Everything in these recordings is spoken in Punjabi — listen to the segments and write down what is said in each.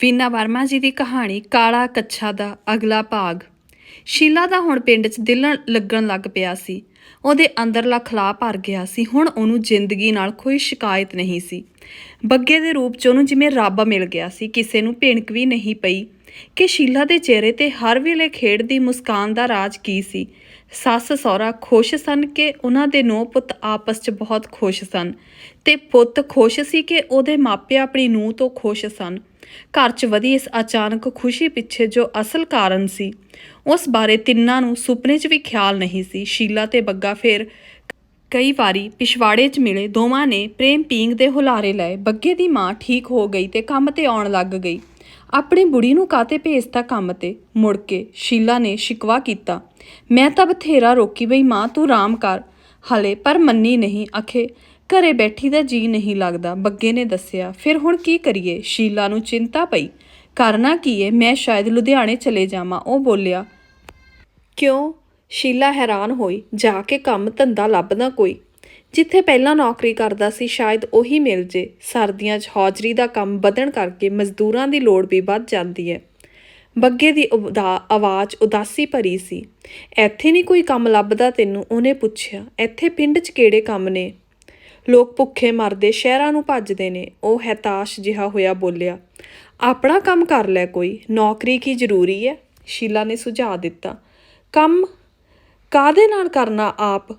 ਵੀਨਾ ਵਰਮਾ ਜੀ ਦੀ ਕਹਾਣੀ ਕਾਲਾ ਕੱਛਾ ਦਾ ਅਗਲਾ ਭਾਗ। ਸ਼ੀਲਾ ਦਾ ਹੁਣ ਪਿੰਡ 'ਚ ਦਿਲ ਲੱਗਣ ਲੱਗ ਪਿਆ ਸੀ। ਉਹਦੇ ਅੰਦਰਲਾ ਖਲਾ ਭਰ ਗਿਆ ਸੀ। ਹੁਣ ਉਹਨੂੰ ਜ਼ਿੰਦਗੀ ਨਾਲ ਕੋਈ ਸ਼ਿਕਾਇਤ ਨਹੀਂ ਸੀ। ਬੱਗੇ ਦੇ ਰੂਪ 'ਚ ਉਹਨੂੰ ਜਿਵੇਂ ਰੱਬ ਮਿਲ ਗਿਆ ਸੀ, ਕਿਸੇ ਨੂੰ ਭਿਣਕ ਵੀ ਨਹੀਂ ਪਈ ਕਿ ਸ਼ੀਲਾ ਦੇ ਚਿਹਰੇ ਤੇ ਹਰ ਵੇਲੇ ਖੇਡ ਦੀ ਮੁਸਕਾਨ ਦਾ ਰਾਜ ਕੀ ਸੀ। ਸੱਸ ਸਹੁਰਾ ਖੁਸ਼ ਸਨ ਕਿ ਉਹਨਾਂ ਦੇ ਨੌ ਪੁੱਤ ਆਪਸ 'ਚ ਬਹੁਤ ਖੁਸ਼ ਸਨ ਤੇ ਪੁੱਤ ਖੁਸ਼ ਸੀ ਕਿ ਉਹਦੇ ਮਾਪੇ ਆਪਣੀ ਨੂੰਹ ਤੋਂ ਖੁਸ਼ ਸਨ। ਘਰ 'ਚ ਵਧੀ ਇਸ ਅਚਾਨਕ ਖੁਸ਼ੀ ਪਿੱਛੇ ਜੋ ਅਸਲ ਕਾਰਨ ਸੀ, ਉਸ ਬਾਰੇ ਤਿੰਨਾਂ ਨੂੰ ਸੁਪਨੇ 'ਚ ਵੀ ਖਿਆਲ ਨਹੀਂ ਸੀ। ਸ਼ੀਲਾ ਤੇ ਬੱਗਾ ਫਿਰ ਕਈ ਵਾਰੀ ਪਿਛਵਾੜੇ 'ਚ ਮਿਲੇ। ਦੋਵਾਂ ਨੇ ਪ੍ਰੇਮ ਪੀਂਗ ਦੇ ਹੁਲਾਰੇ ਲਏ। ਬੱਗੇ ਦੀ ਮਾਂ ਠੀਕ ਹੋ ਗਈ ਤੇ ਕੰਮ ਤੇ ਆਉਣ ਲੱਗ ਗਈ। ਆਪਣੀ ਬੁੜੀ ਨੂੰ ਕਾਤੇ ਭੇਜਤਾ ਕੰਮ ਤੇ? ਮੁੜ ਕੇ ਸ਼ੀਲਾ ਨੇ ਸ਼ਿਕਵਾ ਕੀਤਾ, ਮੈਂ ਤਾਂ ਬਥੇਰਾ ਰੋਕੀ ਬਈ ਮਾਂ, ਤੂੰ ਆਰਾਮ ਕਰ। ਹਲੇ ਪਰ ਮੰਨੀ ਨਹੀਂ। ਅਖੇ ਘਰੇ ਬੈਠੀ ਦਾ ਜੀ ਨਹੀਂ ਲੱਗਦਾ, ਬੱਗੇ ਨੇ ਦੱਸਿਆ। ਫਿਰ ਹੁਣ ਕੀ ਕਰੀਏ? ਸ਼ੀਲਾ ਨੂੰ ਚਿੰਤਾ ਪਈ। ਕਰਨਾ ਕੀ ਏ? ਮੈਂ ਸ਼ਾਇਦ ਲੁਧਿਆਣੇ ਚਲੇ ਜਾਵਾਂ, ਉਹ ਬੋਲਿਆ। ਕਿਉਂ? ਸ਼ੀਲਾ ਹੈਰਾਨ ਹੋਈ। ਜਾ ਕੇ ਕੰਮ ਧੰਦਾ ਲੱਭਦਾ ਕੋਈ। ਜਿੱਥੇ ਪਹਿਲਾਂ ਨੌਕਰੀ ਕਰਦਾ ਸੀ, ਸ਼ਾਇਦ ਉਹੀ ਮਿਲ ਜੇ। ਸਰਦੀਆਂ 'ਚ ਹੌਜਰੀ ਦਾ ਕੰਮ ਵਧਣ ਕਰਕੇ ਮਜ਼ਦੂਰਾਂ ਦੀ ਲੋੜ ਵੀ ਵੱਧ ਜਾਂਦੀ ਹੈ ਬੱਗੇ ਦੀ ਉਦਾ- ਆਵਾਜ਼ ਉਦਾਸੀ ਭਰੀ ਸੀ। ਇੱਥੇ ਨਹੀਂ ਕੋਈ ਕੰਮ ਲੱਭਦਾ ਤੈਨੂੰ? ਉਹਨੇ ਪੁੱਛਿਆ। ਇੱਥੇ ਪਿੰਡ 'ਚ ਕਿਹੜੇ ਕੰਮ ਨੇ? ਲੋਕ ਭੁੱਖੇ ਮਰਦੇ ਸ਼ਹਿਰਾਂ ਨੂੰ ਭੱਜਦੇ ਨੇ। ਉਹ ਹੈਤਾਸ਼ ਜਿਹਾ ਹੋਇਆ ਬੋਲਿਆ, ਆਪਣਾ ਕੰਮ ਕਰ ਲੈ ਕੋਈ, ਨੌਕਰੀ ਕੀ ਜ਼ਰੂਰੀ ਹੈ ਸ਼ੀਲਾ ਨੇ ਸੁਝਾਅ ਦਿੱਤਾ, ਕੰਮ ਕਾਦੇ ਨਾਲ ਕਰਨਾ ਆਪ?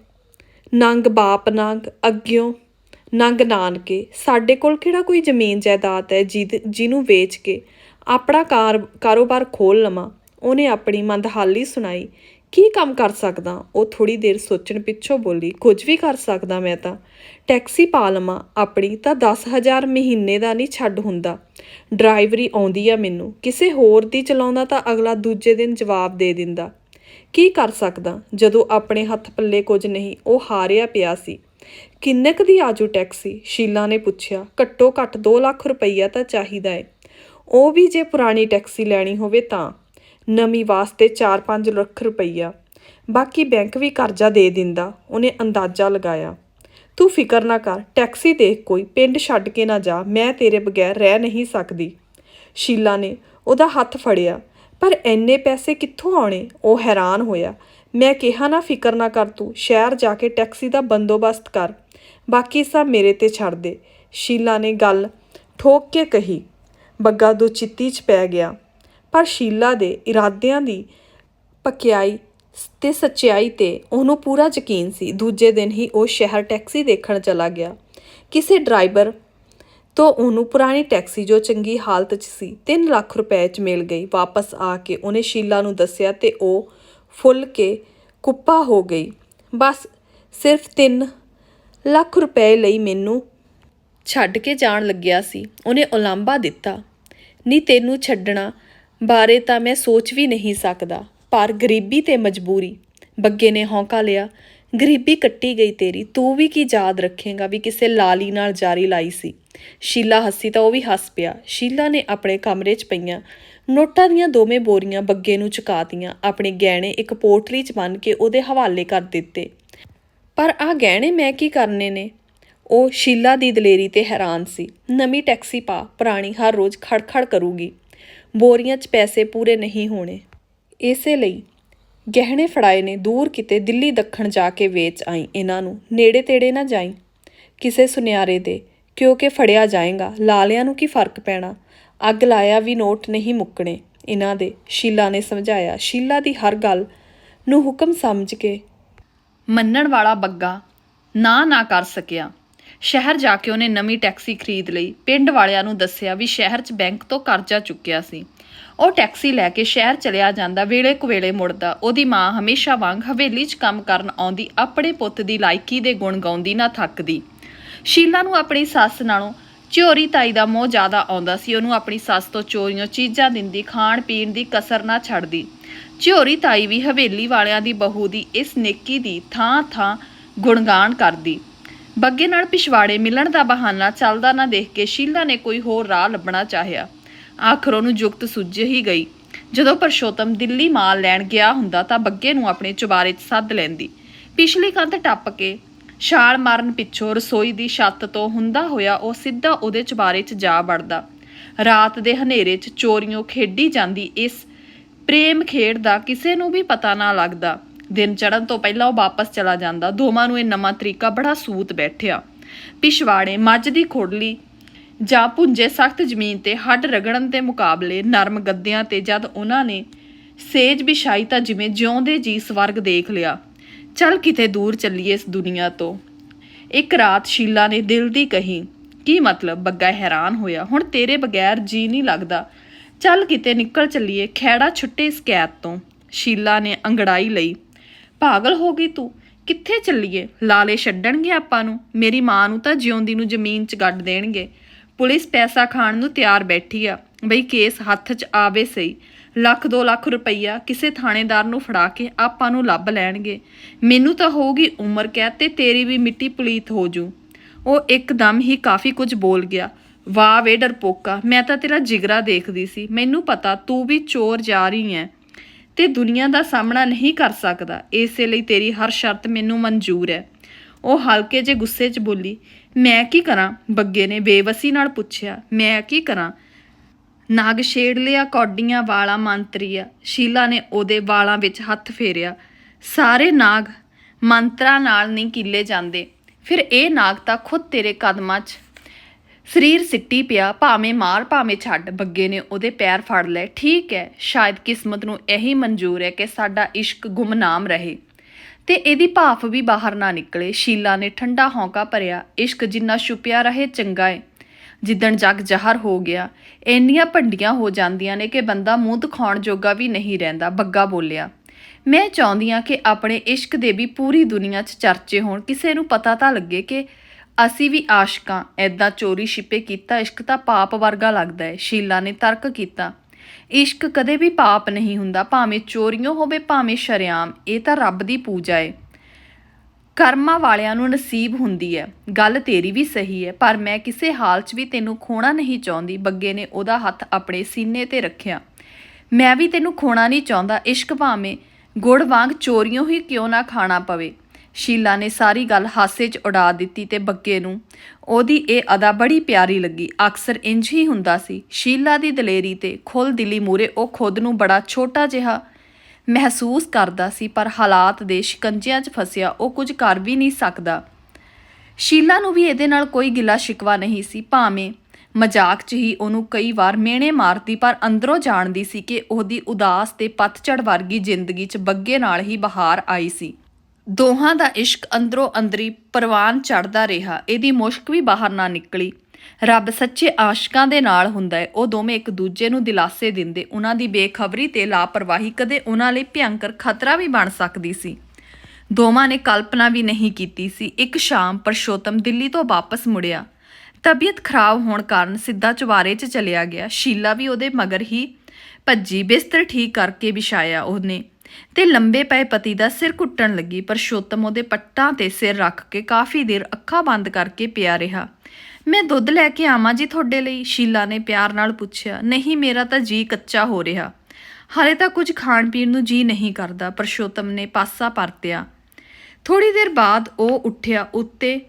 ਨੰਗ ਬਾਪ ਨੰਗ, ਅੱਗਿਓਂ ਨੰਗ ਨਾਨਕੇ, ਸਾਡੇ ਕੋਲ ਕਿਹੜਾ ਕੋਈ ਜ਼ਮੀਨ ਜਾਇਦਾਦ ਹੈ ਜਿਹਦ- ਜਿਹਨੂੰ ਵੇਚ ਕੇ ਆਪਣਾ ਕਾਰ, ਕਾਰੋਬਾਰ ਖੋਲ ਲਵਾਂ? ਉਹਨੇ ਆਪਣੀ ਮੰਦਹਾਲੀ ਸੁਣਾਈ। ਕੀ ਕੰਮ ਕਰ ਸਕਦਾ? ਉਹ ਥੋੜੀ ਦੇਰ ਸੋਚਣ ਪਿੱਛੋਂ ਬੋਲੀ, ਕੁਝ ਵੀ ਕਰ ਸਕਦਾ ਮੈਂ ਤਾਂ। ਟੈਕਸੀ ਪਾ ਲਵਾਂ, ਆਪਣੀ ਤਾਂ 10000 ਮਹੀਨੇ ਦਾ ਨਹੀਂ ਛੱਡ ਹੁੰਦਾ। ਡਰਾਈਵਰੀ ਆਉਂਦੀ ਆ ਮੈਨੂੰ। ਕਿਸੇ ਹੋਰ ਦੀ ਚਲਾਉਂਦਾ ਤਾਂ ਅਗਲਾ ਦੂਜੇ ਦਿਨ ਜਵਾਬ ਦੇ ਦਿੰਦਾ। ਕੀ ਕਰ ਸਕਦਾ? ਜਦੋਂ ਆਪਣੇ ਹੱਥ ਪੱਲੇ ਕੁਝ ਨਹੀਂ, ਉਹ ਹਾਰਿਆ ਪਿਆ ਸੀ। ਕਿੰਨੇ ਕੁ ਦੀ ਆਜੂ ਟੈਕਸੀ? ਸ਼ੀਲਾ ਨੇ ਪੁੱਛਿਆ। ਘੱਟੋ ਘੱਟ 2 ਲੱਖ ਰੁਪਈਆ ਤਾਂ ਚਾਹੀਦਾ ਏ। ਉਹ ਵੀ ਜੇ ਪੁਰਾਣੀ ਟੈਕਸੀ ਲੈਣੀ ਹੋਵੇ ਤਾਂ। ਨਵੀਂ ਵਾਸਤੇ 4-5 ਲੱਖ ਰੁਪਈਆ। ਬਾਕੀ ਬੈਂਕ ਵੀ ਕਰਜ਼ਾ ਦੇ ਦਿੰਦਾ, ਉਹਨੇ ਅੰਦਾਜ਼ਾ ਲਗਾਇਆ। ਤੂੰ ਫਿਕਰ ਨਾ ਕਰ, ਟੈਕਸੀ ਦੇਖ ਕੋਈ, ਪਿੰਡ ਛੱਡ ਕੇ ਨਾ ਜਾ, ਮੈਂ ਤੇਰੇ ਬਗੈਰ ਰਹਿ ਨਹੀਂ ਸਕਦੀ। ਸ਼ੀਲਾ ਨੇ ਉਹਦਾ ਹੱਥ ਫੜਿਆ, ਪਰ ਐਨੇ ਪੈਸੇ ਕਿੱਥੋਂ ਆਉਣੇ? ਉਹ ਹੈਰਾਨ ਹੋਇਆ। ਮੈਂ ਕਿਹਾ ਨਾ, ਫਿਕਰ ਨਾ ਕਰ ਤੂੰ, ਸ਼ਹਿਰ ਜਾ ਕੇ ਟੈਕਸੀ ਦਾ ਬੰਦੋਬਸਤ ਕਰ, ਬਾਕੀ ਸਭ ਮੇਰੇ ਤੇ ਛੱਡ ਦੇ। ਸ਼ੀਲਾ ਨੇ ਗੱਲ ਠੋਕ ਕੇ ਕਹੀ। ਬੱਗਾ ਦੋ ਚਿੱਤੀ 'ਚ ਪੈ ਗਿਆ। ਪਰ ਸ਼ੀਲਾ ਦੇ ਇਰਾਦਿਆਂ ਦੀ ਪਕਿਆਈ ਤੇ ਸੱਚਾਈ ਤੇ ਉਹਨੂੰ ਪੂਰਾ ਯਕੀਨ ਸੀ। ਦੂਜੇ ਦਿਨ ਹੀ ਉਹ ਸ਼ਹਿਰ ਟੈਕਸੀ ਦੇਖਣ ਚਲਾ ਗਿਆ। ਕਿਸੇ ਡਰਾਈਵਰ ਤੋਂ ਉਹਨੂੰ ਪੁਰਾਣੀ ਟੈਕਸੀ ਜੋ ਚੰਗੀ ਹਾਲਤ 'ਚ ਸੀ 3 ਲੱਖ ਰੁਪਏ 'ਚ ਮਿਲ ਗਈ। ਵਾਪਸ ਆ ਕੇ ਉਹਨੇ ਸ਼ੀਲਾ ਨੂੰ ਦੱਸਿਆ ਤੇ ਉਹ ਫੁੱਲ ਕੇ ਕੁੱਪਾ ਹੋ ਗਈ। ਬਸ ਸਿਰਫ 3 ਲੱਖ ਰੁਪਏ ਲਈ ਮੈਨੂੰ ਛੱਡ ਕੇ ਜਾਣ ਲੱਗਿਆ ਸੀ। ਉਹਨੇ ਉਲਾਂਭਾ ਦਿੱਤਾ। ਨਹੀਂ ਤੈਨੂੰ ਛੱਡਣਾ ਬਾਰੇ ਤਾਂ ਮੈਂ ਸੋਚ ਵੀ ਨਹੀਂ ਸਕਦਾ। ਪਰ ਗਰੀਬੀ ਤੇ ਮਜਬੂਰੀ। ਬੱਗੇ ਨੇ ਹੌਂਕਾ ਲਿਆ, ਗਰੀਬੀ ਕੱਟੀ ਗਈ ਤੇਰੀ, ਤੂੰ ਵੀ ਕੀ ਯਾਦ ਰੱਖੇਗਾ ਵੀ ਕਿਸੇ ਲਾਲੀ ਨਾਲ ਜਾਰੀ ਲਾਈ ਸੀ? ਸ਼ੀਲਾ ਹੱਸੀ ਤਾਂ ਉਹ ਵੀ ਹੱਸ ਪਿਆ। ਸ਼ੀਲਾ ਨੇ ਆਪਣੇ ਕਮਰੇ 'ਚ ਪਈਆਂ, ਨੋਟਾਂ ਦੀਆਂ ਦੋਵੇਂ ਬੋਰੀਆਂ ਬੱਗੇ ਨੂੰ ਚੁਕਾਤੀਆਂ ਆਪਣੇ ਗਹਿਣੇ ਇੱਕ ਪੋਟਲੀ 'ਚ ਬੰਨ ਕੇ ਉਹਦੇ ਹਵਾਲੇ ਕਰ ਦਿੱਤੇ। ਪਰ ਆ ਗਹਿਣੇ ਮੈਂ ਕੀ ਕਰਨੇ ਨੇ? ਉਹ ਸ਼ੀਲਾ ਦੀ ਦਲੇਰੀ ਤੇ ਹੈਰਾਨ ਸੀ। ਨਵੀਂ ਟੈਕਸੀ ਪਾ, ਪੁਰਾਣੀ ਹਰ ਰੋਜ਼ ਖੜਖੜ ਕਰੂਗੀ। ਬੋਰੀਆਂ 'ਚ ਪੈਸੇ ਪੂਰੇ ਨਹੀਂ ਹੋਣੇ। ਇਸੇ ਲਈ ਗਹਿਣੇ ਫੜਾਏ ਨੇ, ਦੂਰ ਕਿਤੇ ਦਿੱਲੀ ਦੱਖਣ ਜਾ ਕੇ ਵੇਚ ਆਈ ਇਹਨਾਂ ਨੂੰ। ਨੇੜੇ ਤੇੜੇ ਨਾ ਜਾਈ। ਕਿਸੇ ਸੁਨਿਆਰੇ ਦੇ, ਕਿਉਂਕਿ ਫੜਿਆ ਜਾਏਗਾ, ਲਾਲਿਆਂ ਨੂੰ ਕੀ ਫ਼ਰਕ ਪੈਣਾ? ਅੱਗ ਲਾਇਆ ਵੀ ਨੋਟ ਨਹੀਂ ਮੁੱਕਣੇ। ਇਹਨਾਂ ਦੇ ਸ਼ੀਲਾ ਨੇ ਸਮਝਾਇਆ, ਸ਼ੀਲਾ ਦੀ ਹਰ ਗੱਲ ਨੂੰ ਹੁਕਮ ਸਮਝ ਕੇ ਮੰਨਣ ਵਾਲਾ ਬੱਗਾ ਨਾ ਨਾ ਕਰ ਸਕਿਆ। ਸ਼ਹਿਰ ਜਾ ਕੇ ਉਹਨੇ ਨਵੀਂ ਟੈਕਸੀ ਖਰੀਦ ਲਈ। ਪਿੰਡ ਵਾਲਿਆਂ ਨੂੰ ਦੱਸਿਆ ਵੀ ਸ਼ਹਿਰ 'ਚ ਬੈਂਕ ਤੋਂ ਕਰਜ਼ਾ ਚੁੱਕਿਆ ਸੀ। ਉਹ ਟੈਕਸੀ ਲੈ ਕੇ ਸ਼ਹਿਰ ਚਲਿਆ ਜਾਂਦਾ ਵੇਲੇ ਕੁਵੇਲੇ ਮੁੜਦਾ। ਉਹਦੀ ਮਾਂ ਹਮੇਸ਼ਾ ਵਾਂਗ ਹਵੇਲੀ 'ਚ ਕੰਮ ਕਰਨ ਆਉਂਦੀ, ਆਪਣੇ ਪੁੱਤ ਦੀ ਲਾਇਕੀ ਦੇ ਗੁਣ ਗਾਉਂਦੀ, ਨਾ ਥੱਕਦੀ। ਸ਼ੀਲਾ ਨੂੰ ਆਪਣੀ ਸੱਸ ਨਾਲੋਂ ਚੋਰੀ ਤਾਈ ਦਾ ਮੋਹ ਜ਼ਿਆਦਾ ਆਉਂਦਾ ਸੀ। ਉਹਨੂੰ ਆਪਣੀ ਸੱਸ ਤੋਂ ਚੋਰੀਆਂ ਚੀਜ਼ਾਂ ਦਿੰਦੀ ਖਾਣ ਪੀਣ ਦੀ ਕਸਰ ਨਾ ਛੱਡਦੀ। ਝੋਰੀ ਤਾਈ ਵੀ ਹਵੇਲੀ ਵਾਲਿਆਂ ਦੀ ਬਹੂ ਦੀ ਇਸ ਨੇਕੀ ਦੀ ਥਾਂ ਥਾਂ ਗੁਣਗਾਨ ਕਰਦੀ। ਬੱਗੇ ਨਾਲ ਪਿਛਵਾੜੇ ਮਿਲਣ ਦਾ ਬਹਾਨਾ ਚੱਲਦਾ ਨਾ ਦੇਖ ਕੇ ਸ਼ੀਲਾ ਨੇ ਕੋਈ ਹੋਰ ਰਾਹ ਲੱਭਣਾ ਚਾਹਿਆ। ਆਖਰ ਉਹਨੂੰ ਜੁਗਤ ਸੁੱਝ ਹੀ ਗਈ। ਜਦੋਂ ਪਰਸ਼ੋਤਮ ਦਿੱਲੀ ਮਾਲ ਲੈਣ ਗਿਆ ਹੁੰਦਾ ਤਾਂ ਬੱਗੇ ਨੂੰ ਆਪਣੇ ਚੁਬਾਰੇ 'ਚ ਸੱਦ ਲੈਂਦੀ। ਪਿਛਲੀ ਕੰਧ ਟੱਪ ਕੇ ਛਾਲ ਮਾਰਨ ਪਿੱਛੋਂ ਰਸੋਈ ਦੀ ਛੱਤ ਤੋਂ ਹੁੰਦਾ ਹੋਇਆ ਉਹ ਸਿੱਧਾ ਉਹਦੇ ਚੁਬਾਰੇ 'ਚ ਜਾ ਵੜਦਾ। ਰਾਤ ਦੇ ਹਨੇਰੇ 'ਚ ਚੋਰੀਆਂ ਖੇਡੀ ਜਾਂਦੀ ਇਸ ਪ੍ਰੇਮ ਖੇਡ ਦਾ ਕਿਸੇ ਨੂੰ ਵੀ ਪਤਾ ਨਾ ਲੱਗਦਾ। ਦਿਨ ਚੜ੍ਹਨ ਤੋਂ ਪਹਿਲਾਂ ਉਹ ਵਾਪਸ ਚਲਾ ਜਾਂਦਾ। ਦੋਵਾਂ ਨੂੰ ਇਹ ਨਵਾਂ ਤਰੀਕਾ ਬੜਾ ਸੂਤ ਬੈਠਿਆ। ਪਿਛਵਾੜੇ, ਮੱਝ ਦੀ ਖੋਡਲੀ ਜਾਂ ਪੁੰਜੇ ਸਖਤ ਜ਼ਮੀਨ ਤੇ ਹੱਡ ਰਗੜਨ ਦੇ ਮੁਕਾਬਲੇ ਨਰਮ ਗੱਦਿਆਂ ਤੇ ਜਦ ਉਹਨਾਂ ਨੇ ਸੇਜ ਵਿਛਾਈ ਤਾਂ ਜਿਵੇਂ ਜਿਉਂਦੇ ਜੀ ਸਵਰਗ ਦੇਖ ਲਿਆ। ਚੱਲ ਕਿਤੇ ਦੂਰ ਚੱਲੀਏ ਇਸ ਦੁਨੀਆ ਤੋਂ। ਇੱਕ ਰਾਤ ਸ਼ੀਲਾ ਨੇ ਦਿਲ ਦੀ ਕਹੀ, ਕੀ ਮਤਲਬ? ਬੱਗਾ ਹੈਰਾਨ ਹੋਇਆ। ਹੁਣ ਤੇਰੇ ਬਗੈਰ ਜੀ ਨਹੀਂ ਲੱਗਦਾ। ਚੱਲ ਕਿਤੇ ਨਿਕਲ ਚੱਲੀਏ ਖੈੜਾ ਛੁੱਟੇ ਇਸ ਕੈਦ ਤੋਂ। ਸ਼ੀਲਾ ਨੇ ਅੰਗੜਾਈ ਲਈ ਪਾਗਲ ਹੋ ਗਈ ਤੂੰ? ਕਿੱਥੇ ਚੱਲੀਏ? ਲਾਲੇ ਛੱਡਣਗੇ ਆਪਾਂ ਨੂੰ। ਮੇਰੀ ਮਾਂ ਨੂੰ ਤਾਂ ਜਿਉਂਦੀ ਨੂੰ ਜ਼ਮੀਨ 'ਚ ਗੱਡ ਦੇਣਗੇ। ਪੁਲਿਸ ਪੈਸਾ ਖਾਣ ਨੂੰ ਤਿਆਰ ਬੈਠੀ ਆ। ਬਈ ਕੇਸ ਹੱਥ 'ਚ ਆਵੇ ਸਹੀ। ਲੱਖ 2 ਲੱਖ ਰੁਪਈਆ ਕਿਸੇ ਥਾਣੇਦਾਰ ਨੂੰ ਫੜਾ ਕੇ ਆਪਾਂ ਨੂੰ ਲੱਭ ਲੈਣਗੇ। ਮੈਨੂੰ ਤਾਂ ਹੋਊਗੀ ਉਮਰ ਕੈਦ ਤੇ ਤੇਰੀ ਵੀ ਮਿੱਟੀ ਪਲੀਤ ਹੋ ਜੂ। ਉਹ ਇੱਕਦਮ ਹੀ ਕਾਫੀ ਕੁਝ ਬੋਲ ਗਿਆ। ਵਾਹ ਵੇ ਡਰਪੋਕਾ, ਮੈਂ ਤਾਂ ਤੇਰਾ ਜਿਗਰਾ ਦੇਖਦੀ ਸੀ। ਮੈਨੂੰ ਪਤਾ ਤੂੰ ਵੀ ਚੋਰ ਜਾ ਰਹੀ ਹੈ ਤੇ ਦੁਨੀਆ ਦਾ ਸਾਹਮਣਾ ਨਹੀਂ ਕਰ ਸਕਦਾ। ਇਸੇ ਲਈ ਤੇਰੀ ਹਰ ਸ਼ਰਤ ਮੈਨੂੰ ਮਨਜ਼ੂਰ ਹੈ। ਉਹ ਹਲਕੇ ਜਿਹੇ ਗੁੱਸੇ 'ਚ ਬੋਲੀ, ਮੈਂ ਕੀ ਕਰਾਂ? ਬੱਗੇ ਨੇ ਬੇਵਸੀ ਨਾਲ ਪੁੱਛਿਆ, ਮੈਂ ਕੀ ਕਰਾਂ? ਨਾਗ ਛੇੜ ਲਿਆ ਕੌਡੀਆਂ ਵਾਲਾ ਮੰਤਰੀਆ। ਸ਼ੀਲਾ ਨੇ ਉਹਦੇ ਵਾਲਾਂ ਵਿੱਚ ਹੱਥ ਫੇਰਿਆ। ਸਾਰੇ ਨਾਗ ਮੰਤਰਾਂ ਨਾਲ ਨਹੀਂ ਕਿੱਲੇ ਜਾਂਦੇ। ਫਿਰ ਇਹ ਨਾਗ ਤਾਂ ਖੁਦ ਤੇਰੇ ਕਦਮਾਂ 'ਚ ਸਰੀਰ ਸਿੱਟੀ ਪਿਆ, ਭਾਵੇਂ ਮਾਰ, ਭਾਵੇਂ ਛੱਡ, ਬੱਗੇ ਨੇ ਉਹਦੇ ਪੈਰ ਫੜ ਲਏ। ਠੀਕ ਹੈ, ਸ਼ਾਇਦ ਕਿਸਮਤ ਨੂੰ ਇਹੀ ਮਨਜ਼ੂਰ ਹੈ ਕਿ ਸਾਡਾ ਇਸ਼ਕ ਗੁੰਮਨਾਮ ਰਹੇ। ਤੇ ਇਹਦੀ ਭਾਫ ਵੀ ਬਾਹਰ ਨਾ ਨਿਕਲੇ। ਸ਼ੀਲਾ ਨੇ ਠੰਡਾ ਹੌਂਕਾ ਭਰਿਆ। ਇਸ਼ਕ ਜਿੰਨਾ ਛੁਪਿਆ ਰਹੇ, ਚੰਗਾ ਏ। ਜਿੱਦਣ ਜਗ ਜ਼ਹਰ ਹੋ ਗਿਆ, ਇੰਨੀਆਂ ਭੰਡੀਆਂ ਹੋ ਜਾਂਦੀਆਂ ਨੇ ਕਿ ਬੰਦਾ ਮੂੰਹ ਦਿਖਾਉਣ ਜੋਗਾ ਵੀ ਨਹੀਂ ਰਹਿੰਦਾ। ਬੱਗਾ ਬੋਲਿਆ, ਮੈਂ ਚਾਹੁੰਦੀ ਹਾਂ ਕਿ ਆਪਣੇ ਇਸ਼ਕ ਦੇ ਵੀ ਪੂਰੀ ਦੁਨੀਆ 'ਚ ਚਰਚੇ ਹੋਣ। ਕਿਸੇ ਨੂੰ ਪਤਾ ਤਾਂ ਲੱਗੇ ਕਿ ਅਸੀਂ ਵੀ ਆਸ਼ਕਾਂ ਐਦਾਂ ਚੋਰੀ ਛਿਪੇ ਕੀਤਾ, ਇਸ਼ਕ ਤਾਂ ਪਾਪ ਵਰਗਾ ਲੱਗਦਾ ਹੈ ਸ਼ੀਲਾ ਨੇ ਤਰਕ ਕੀਤਾ। ਇਸ਼ਕ ਕਦੇ ਵੀ ਪਾਪ ਨਹੀਂ ਹੁੰਦਾ, ਭਾਵੇਂ ਚੋਰੀਆਂ ਹੋਵੇ, ਭਾਵੇਂ ਸ਼ਰਿਆਮ, ਇਹ ਤਾਂ ਰੱਬ ਦੀ ਪੂਜਾ ਹੈ ਕਰਮਾਂ ਵਾਲਿਆਂ ਨੂੰ ਨਸੀਬ ਹੁੰਦੀ ਹੈ ਗੱਲ ਤੇਰੀ ਵੀ ਸਹੀ ਹੈ ਪਰ ਮੈਂ ਕਿਸੇ ਹਾਲ 'ਚ ਵੀ ਤੈਨੂੰ ਖੋਣਾ ਨਹੀਂ ਚਾਹੁੰਦੀ, ਬੱਗੇ ਨੇ ਉਹਦਾ ਹੱਥ ਆਪਣੇ ਸੀਨੇ ਤੇ ਰੱਖਿਆ। ਮੈਂ ਵੀ ਤੈਨੂੰ ਖੋਣਾ ਨਹੀਂ ਚਾਹੁੰਦਾ, ਇਸ਼ਕ ਭਾਵੇਂ ਗੁੜ ਵਾਂਗ ਚੋਰੀਆਂ ਹੀ ਕਿਉਂ ਨਾ ਖਾਣਾ ਪਵੇ। ਸ਼ੀਲਾ ਨੇ ਸਾਰੀ ਗੱਲ ਹਾਸੇ 'ਚ ਉਡਾ ਦਿੱਤੀ ਤੇ ਬੱਗੇ ਨੂੰ। ਉਹਦੀ ਇਹ ਅਦਾ ਬੜੀ ਪਿਆਰੀ ਲੱਗੀ। ਅਕਸਰ ਇੰਜ ਹੀ ਹੁੰਦਾ ਸੀ। ਸ਼ੀਲਾ ਦੀ ਦਲੇਰੀ ਤੇ ਖੁੱਲ ਦਿਲੀ ਮੂਰੇ ਉਹ ਖੁਦ ਨੂੰ ਬੜਾ ਛੋਟਾ ਜਿਹਾ ਮਹਿਸੂਸ ਕਰਦਾ ਸੀ, ਪਰ ਹਾਲਾਤ ਦੇ ਸ਼ਿਕੰਜਿਆਂ 'ਚ ਫਸਿਆ ਉਹ ਕੁਝ ਕਰ ਵੀ ਨਹੀਂ ਸਕਦਾ। ਸ਼ੀਲਾ ਨੂੰ ਵੀ ਇਹਦੇ ਨਾਲ ਕੋਈ ਗਿਲਾ ਸ਼ਿਕਵਾ ਨਹੀਂ ਸੀ। ਭਾਵੇਂ ਮਜ਼ਾਕ 'ਚ ਹੀ ਉਹਨੂੰ ਕਈ ਵਾਰ ਮੇਣੇ ਮਾਰਦੀ, ਪਰ ਅੰਦਰੋਂ ਜਾਣਦੀ ਸੀ ਕਿ ਉਹਦੀ ਉਦਾਸ ਤੇ ਪਤਝੜ ਵਰਗੀ ਜ਼ਿੰਦਗੀ 'ਚ ਬੱਗੇ ਨਾਲ ਹੀ ਬਹਾਰ ਆਈ ਸੀ। ਦੋਹਾਂ ਦਾ ਇਸ਼ਕ ਅੰਦਰੋਂ ਅੰਦਰੀ ਪਰਵਾਨ ਚੜਦਾ ਰਿਹਾ, ਇਹਦੀ ਮੁਸ਼ਕ ਵੀ ਬਾਹਰ ਨਾ ਨਿਕਲੀ। ਰੱਬ ਸੱਚੇ ਆਸ਼ਿਕਾਂ ਦੇ ਨਾਲ ਹੁੰਦਾ ਹੈ, ਉਹ ਦੋਵੇਂ ਇੱਕ ਦੂਜੇ ਨੂੰ ਦਿਲਾਸੇ ਦਿੰਦੇ, ਉਹਨਾਂ ਦੀ ਬੇਖਬਰੀ ਤੇ ਲਾਪਰਵਾਹੀ ਕਦੇ ਉਹਨਾਂ ਲਈ ਭਿਅੰਕਰ ਖਤਰਾ ਵੀ ਬਣ ਸਕਦੀ ਸੀ। ਦੋਵਾਂ ਨੇ ਕਲਪਨਾ ਵੀ ਨਹੀਂ ਕੀਤੀ ਸੀ, ਇੱਕ ਸ਼ਾਮ ਪਰਸ਼ੋਤਮ ਦਿੱਲੀ ਤੋਂ ਵਾਪਸ ਮੁੜਿਆ। ਤਬੀਅਤ ਖਰਾਬ ਹੋਣ ਕਾਰਨ ਸਿੱਧਾ ਚੁਬਾਰੇ 'ਚ ਚਲਿਆ ਗਿਆ, ਸ਼ੀਲਾ ਵੀ ਉਹਦੇ ਮਗਰ ਹੀ ਭੱਜੀ, ਬਿਸਤਰ ਠੀਕ ਕਰਕੇ ਵਿਛਾਇਆ ਉਹਨੇ। ਤੇ ਲੰਬੇ ਪਏ ਪਤੀ ਦਾ ਸਿਰ ਘੁੱਟਣ ਲੱਗੀ ਪਰਸ਼ੋਤਮ ਉਹਦੇ ਪੱਟਾਂ ਤੇ ਸਿਰ ਰੱਖ ਕੇ ਕਾਫੀ ਦੇਰ ਅੱਖਾਂ ਬੰਦ ਕਰਕੇ ਪਿਆ ਰਿਹਾ। ਮੈਂ ਦੁੱਧ ਲੈ ਕੇ ਆਵਾਂ ਜੀ ਤੁਹਾਡੇ ਲਈ? ਸ਼ੀਲਾ ਨੇ ਪਿਆਰ ਨਾਲ ਪੁੱਛਿਆ। ਨਹੀਂ, ਮੇਰਾ ਤਾਂ ਜੀ ਕੱਚਾ ਹੋ ਰਿਹਾ। ਹਾਲੇ ਤਾਂ ਕੁਝ ਖਾਣ ਪੀਣ ਨੂੰ ਜੀ ਨਹੀਂ ਕਰਦਾ। ਪਰਸ਼ੋਤਮ ਨੇ ਪਾਸਾ ਪਰਤਿਆ। ਥੋੜੀ ਦੇਰ ਬਾਅਦ ਉਹ ਉੱਠਿਆ, ਉੱਤੇ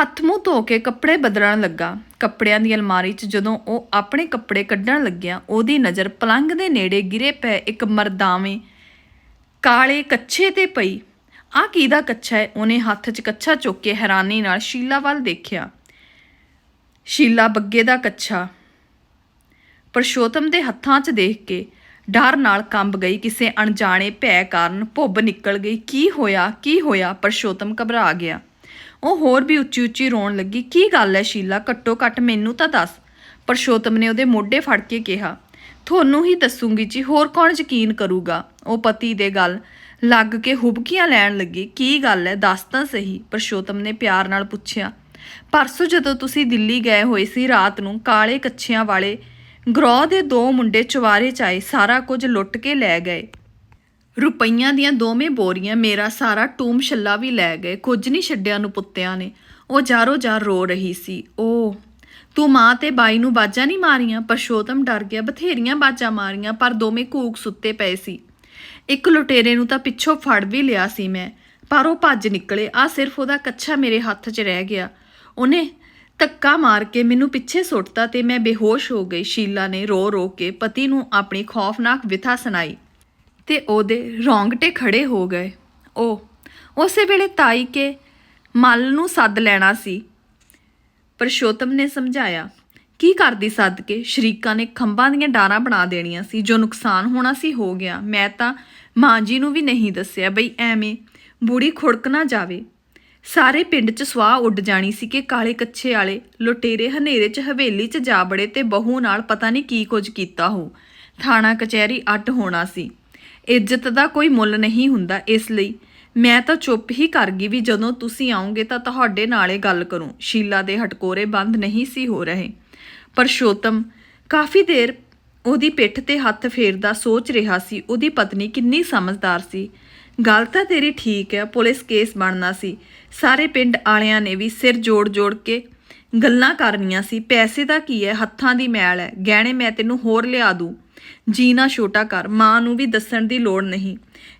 ਹੱਥ ਮੂੰਹ ਧੋ ਕੇ ਕੱਪੜੇ ਬਦਲਣ ਲੱਗਾ। ਕੱਪੜਿਆਂ ਦੀ ਅਲਮਾਰੀ 'ਚ ਜਦੋਂ ਉਹ ਆਪਣੇ ਕੱਪੜੇ ਕੱਢਣ ਲੱਗਿਆ, ਉਹਦੀ ਨਜ਼ਰ ਪਲੰਗ ਦੇ ਨੇੜੇ ਗਿਰੇ ਪਏ ਇੱਕ ਮਰਦਾਵੇਂ ਕਾਲੇ ਕੱਛੇ ਤੇ ਪਈ। ਆ ਕਿਹਦਾ ਕੱਛਾ ਹੈ? ਉਹਨੇ ਹੱਥ 'ਚ ਕੱਛਾ ਚੁੱਕ ਕੇ ਹੈਰਾਨੀ ਨਾਲ ਸ਼ੀਲਾ ਵੱਲ ਦੇਖਿਆ। ਸ਼ੀਲਾ ਬੱਗੇ ਦਾ ਕੱਛਾ। ਪਰਸ਼ੋਤਮ ਦੇ ਹੱਥਾਂ 'ਚ ਦੇਖ ਕੇ ਡਰ ਨਾਲ ਕੰਬ ਗਈ। ਕਿਸੇ ਅਣਜਾਣੇ ਭੈ ਕਾਰਨ ਭੁੱਬ ਨਿਕਲ ਗਈ। ਕੀ ਹੋਇਆ? ਕੀ ਹੋਇਆ? ਪਰਸ਼ੋਤਮ ਘਬਰਾ ਗਿਆ। ਉਹ ਹੋਰ ਵੀ ਉੱਚੀ ਉੱਚੀ ਰੋਣ ਲੱਗੀ। ਕੀ ਗੱਲ ਹੈ ਸ਼ੀਲਾ? ਘੱਟੋ ਘੱਟ ਮੈਨੂੰ ਤਾਂ ਦੱਸ। ਪਰਸ਼ੋਤਮ ਨੇ ਉਹਦੇ ਮੋਢੇ ਫੜ ਕੇ ਕਿਹਾ ਤੁਹਾਨੂੰ ਹੀ ਦੱਸੂਗੀ ਜੀ, ਹੋਰ ਕੌਣ ਯਕੀਨ ਕਰੂਗਾ? ਉਹ ਪਤੀ ਦੇ ਗੱਲ ਲੱਗ ਕੇ ਹੁਬਕੀਆਂ ਲੈਣ ਲੱਗੀ, ਕੀ ਗੱਲ ਹੈ? ਦੱਸ ਤਾਂ ਸਹੀ, ਪਰਸ਼ੋਤਮ ਨੇ ਪਿਆਰ ਨਾਲ ਪੁੱਛਿਆ। ਪਰਸੋਂ ਜਦੋਂ ਤੁਸੀਂ ਦਿੱਲੀ ਗਏ ਹੋਏ ਸੀ ਰਾਤ ਨੂੰ, ਕਾਲੇ ਕੱਛਿਆਂ ਵਾਲੇ ਗਰੋਹ ਦੇ ਦੋ ਮੁੰਡੇ ਚੁਵਾਰੇ ਚ ਆਏ, ਸਾਰਾ ਕੁਝ ਲੁੱਟ ਕੇ ਲੈ ਗਏ। ਰੁਪਈਆਂ ਦੀਆਂ ਦੋਵੇਂ ਬੋਰੀਆਂ, ਮੇਰਾ ਸਾਰਾ ਟੂਮ ਛੱਲਾ ਵੀ ਲੈ ਗਏ, ਕੁਝ ਨਹੀਂ ਛੱਡਿਆ ਨੂੰ ਪੁੱਤਿਆਂ ਨੇ। ਉਹ ਜਾਰੋ ਜਾਰ ਰੋ ਰਹੀ ਸੀ। ਉਹ ਤੂੰ ਮਾਂ ਤੇ ਬਾਈ ਨੂੰ ਬਾਜਾਂ ਨਹੀਂ ਮਾਰੀਆਂ, ਪਰਸ਼ੋਤਮ ਡਰ ਗਿਆ, ਬਥੇਰੀਆਂ ਬਾਜਾਂ ਮਾਰੀਆਂ, ਪਰ ਦੋਵੇਂ ਕੂਕ ਸੁੱਤੇ ਪਏ ਸੀ। ਇੱਕ ਲੁਟੇਰੇ ਨੂੰ ਤਾਂ ਪਿੱਛੋਂ ਫੜ ਵੀ ਲਿਆ ਸੀ ਮੈਂ, ਪਰ ਉਹ ਭੱਜ ਨਿਕਲੇ ਆ ਸਿਰਫ ਉਹਦਾ ਕੱਛਾ ਮੇਰੇ ਹੱਥ 'ਚ ਰਹਿ ਗਿਆ। ਉਹਨੇ ਧੱਕਾ ਮਾਰ ਕੇ ਮੈਨੂੰ ਪਿੱਛੇ ਸੁੱਟਤਾ ਤੇ ਮੈਂ ਬੇਹੋਸ਼ ਹੋ ਗਈ। ਸ਼ੀਲਾ ਨੇ ਰੋ ਰੋ ਕੇ ਪਤੀ ਨੂੰ ਆਪਣੀ ਖੌਫਨਾਕ ਵਿਥਾ ਸੁਣਾਈ ਤੇ ਉਹਦੇ ਰੌਂਗਟੇ ਖੜੇ ਹੋ ਗਏ। ਉਹ, ਉਸੇ ਵੇਲੇ ਤਾਈ ਕੇ ਮੱਲ ਨੂੰ ਸੱਦ ਲੈਣਾ ਸੀ। ਪਰਸ਼ੋਤਮ ਨੇ ਸਮਝਾਇਆ, ਕੀ ਕਰਦੀ ਸੱਦ ਕੇ ਸ਼ਰੀਕਾਂ ਨੇ ਖੰਭਾਂ ਦੀਆਂ ਡਾਰਾਂ ਬਣਾ ਦੇਣੀਆਂ ਸੀ, ਜੋ ਨੁਕਸਾਨ ਹੋਣਾ ਸੀ, ਹੋ ਗਿਆ। ਮੈਂ ਤਾਂ ਮਾਂ ਜੀ ਨੂੰ ਵੀ ਨਹੀਂ ਦੱਸਿਆ, ਬਈ ਐਵੇਂ ਬੂੜੀ ਖੁੜਕ ਨਾ ਜਾਵੇ। ਸਾਰੇ ਪਿੰਡ 'ਚ ਸਵਾਹ ਉੱਡ ਜਾਣੀ ਸੀ ਕਿ ਕਾਲੇ ਕੱਛੇ ਵਾਲੇ ਲੁਟੇਰੇ ਹਨੇਰੇ 'ਚ ਹਵੇਲੀ 'ਚ ਜਾ ਬੜੇ ਤੇ ਬਹੂ ਨਾਲ ਪਤਾ ਨਹੀਂ ਕੀ ਕੁਝ ਕੀਤਾ ਹੋ। ਥਾਣਾ ਕਚਹਿਰੀ ਅੱਡ ਹੋਣਾ ਸੀ। ਇੱਜ਼ਤ ਦਾ ਕੋਈ ਮੁੱਲ ਨਹੀਂ ਹੁੰਦਾ ਇਸ ਲਈ ਮੈਂ ਤਾਂ ਚੁੱਪ ਹੀ ਕਰ ਗਈ ਵੀ ਜਦੋਂ ਤੁਸੀਂ ਆਉਂਗੇ ਤਾਂ ਤੁਹਾਡੇ ਨਾਲੇ ਗੱਲ ਕਰੂੰ। ਸ਼ੀਲਾ ਦੇ ਹਟਕੋਰੇ ਬੰਦ ਨਹੀਂ ਸੀ ਹੋ ਰਹੇ। ਪਰਸ਼ੋਤਮ ਕਾਫੀ ਦੇਰ ਉਹਦੀ ਪਿੱਠ ਤੇ ਹੱਥ ਫੇਰਦਾ ਸੋਚ ਰਿਹਾ ਸੀ, ਉਹਦੀ ਪਤਨੀ ਕਿੰਨੀ ਸਮਝਦਾਰ ਸੀ। ਗੱਲ ਤਾਂ ਤੇਰੀ ਠੀਕ ਹੈ, ਪੁਲਿਸ ਕੇਸ ਬਣਨਾ ਸੀ। ਸਾਰੇ ਪਿੰਡ ਵਾਲਿਆਂ ਨੇ ਵੀ ਸਿਰ ਜੋੜ-ਜੋੜ ਕੇ ਗੱਲਾਂ ਕਰਨੀਆਂ ਸੀ। ਪੈਸੇ ਦਾ ਕੀ ਹੈ? ਹੱਥਾਂ ਦੀ ਮੈਲ ਹੈ। ਗਹਿਣੇ ਮੈਂ ਤੈਨੂੰ ਹੋਰ ਲਿਆ ਦੂੰ। ਜੀਣਾ ਛੋਟਾ ਕਰ। ਮਾਂ ਨੂੰ ਵੀ ਦੱਸਣ ਦੀ ਲੋੜ ਨਹੀਂ।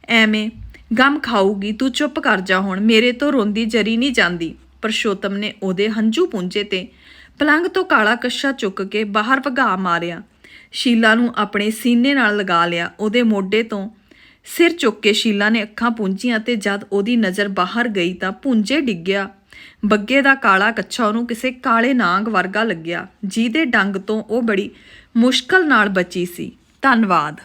ਐਵੇਂ ਗਮ ਖਾਊਗੀ, ਤੂੰ ਚੁੱਪ ਕਰ ਜਾ ਹੁਣ, ਮੇਰੇ ਤੋਂ ਰੋਂਦੀ ਜਰੀ ਨਹੀਂ ਜਾਂਦੀ। ਪਰਸ਼ੋਤਮ ਨੇ ਉਹਦੇ ਹੰਝੂ ਪੁੰਝੇ ਤੇ ਪਲੰਗ ਤੋਂ ਕਾਲਾ ਕੱਛਾ ਚੁੱਕ ਕੇ ਬਾਹਰ ਭਗਾ ਮਾਰਿਆ। ਸ਼ੀਲਾ ਨੂੰ ਆਪਣੇ ਸੀਨੇ ਨਾਲ ਲਗਾ ਲਿਆ। ਉਹਦੇ ਮੋਢੇ ਤੋਂ ਸਿਰ ਚੁੱਕ ਕੇ ਸ਼ੀਲਾ ਨੇ ਅੱਖਾਂ ਪੂੰਝੀਆਂ ਤੇ ਜਦ ਉਹਦੀ ਨਜ਼ਰ ਬਾਹਰ ਗਈ ਤਾਂ ਪੁੰਜੇ ਡਿੱਗਿਆ ਬੱਗੇ ਦਾ ਕਾਲਾ ਕੱਛਾ ਉਹਨੂੰ ਕਿਸੇ ਕਾਲੇ ਨਾਂਗ ਵਰਗਾ ਲੱਗਿਆ, ਜਿਹਦੇ ਡੰਗ ਤੋਂ ਉਹ ਬੜੀ ਮੁਸ਼ਕਲ ਨਾਲ ਬਚੀ ਸੀ। ਧੰਨਵਾਦ।